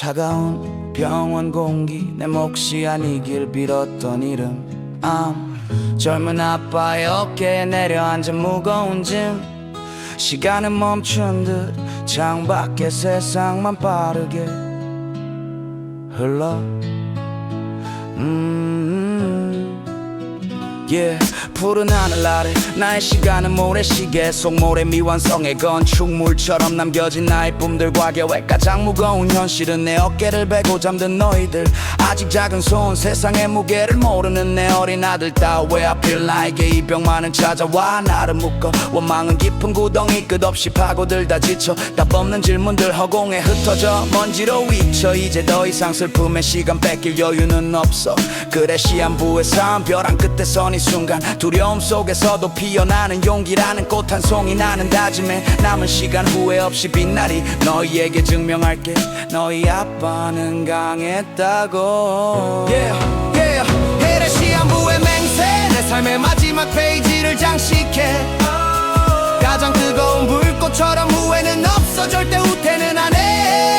차가운 병원 공기 내 몫이 아니길 빌었던 이름. 암 젊은 아빠의 어깨에 내려앉은 무거운 짐. 시간은 멈춘 듯 창밖의 세상만 빠르게 흘러. 음 yeah. 푸른 하늘 아래 나의 시간은 모래시계 속 모래 미완성의 건축물처럼 남겨진 나의 꿈들과 계획 가장 무거운 현실은 내 어깨를 베고 잠든 너희들. 아직 작은 손 세상의 무게를 모르는 내 어린 아들 따왜 하필 나에게 이 병만은 찾아와. 나를 묶어 원망은 깊은 구덩이 끝없이 파고들다 지쳐. 답 없는 질문들 허공에 흩어져. 먼지로 위쳐. 이제 더 이상 슬픔의 시간 뺏길 여유는 없어. 그래 시한부의 삶 벼랑 끝에 선이 순간 두려움 속에서도 피어나는 용기라는 꽃 한 송이 나는 다짐해 남은 시간 후회 없이 빛나리 너희에게 증명할게. 너희 아빠는 강했다고. Yeah, yeah. 해를 시한부의 맹세. 내 삶의 마지막 페이지를 장식해. 가장 뜨거운 불꽃처럼 후회는 없어. 절대 후퇴는 안해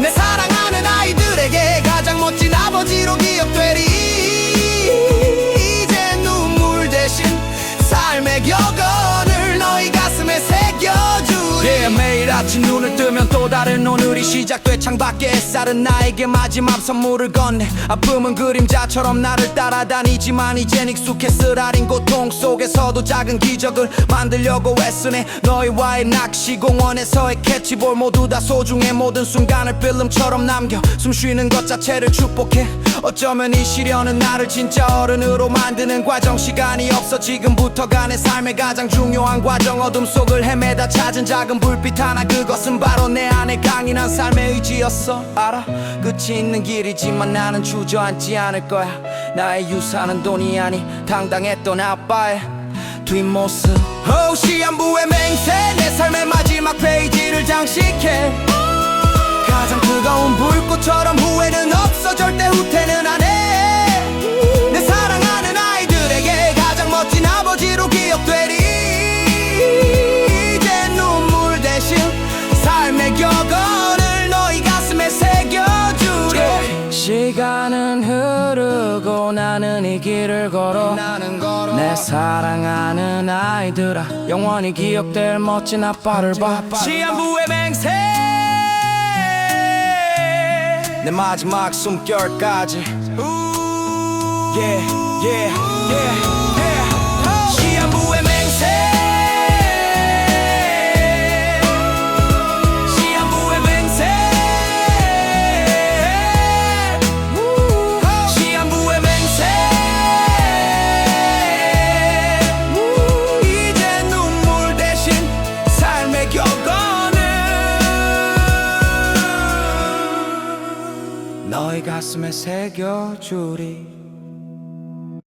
내 사랑하는 아이들에게 가장 멋진 아버지로 기 아침 눈을 뜨면 또 다른 오늘이 시작돼 창밖에 햇살은 나에게 마지막 선물을 건네. 아픔은 그림자처럼 나를 따라다니지만 이젠 익숙해 쓰라린 고통 속에서도 작은 기적을 만들려고 애쓰네. 너희와의 낚시 공원에서의 캐치볼 모두 다 소중해. 모든 순간을 필름처럼 남겨. 숨 쉬는 것 자체를 축복해. 어쩌면 이 시련은 나를 진짜 어른으로 만드는 과정. 시간이 없어 지금부터가 내 삶의 가장 중요한 과정. 어둠 속을 헤매다 찾은 작은 불빛 하나 그 것은 바로 내 안에 강인한 삶의 의지였어. 알아? 끝이 있는 길이지만 나는 주저앉지 않을 거야. 나의 유산은 돈이 아니 당당했던 아빠의 뒷모습. 오 시한부의 맹세. 내 삶의 마지막 페이지를 장식해. 가장 뜨거운 불꽃처럼 후회는 없어. 절대 후퇴는 안해 나는 이 길을 걸어 내 사랑하는 아이들아 영원히 기억될 멋진 아빠를 봐. 시한부의 맹세! 내 마지막 숨결까지. yeah, yeah, yeah. 너희 가슴에 새겨주리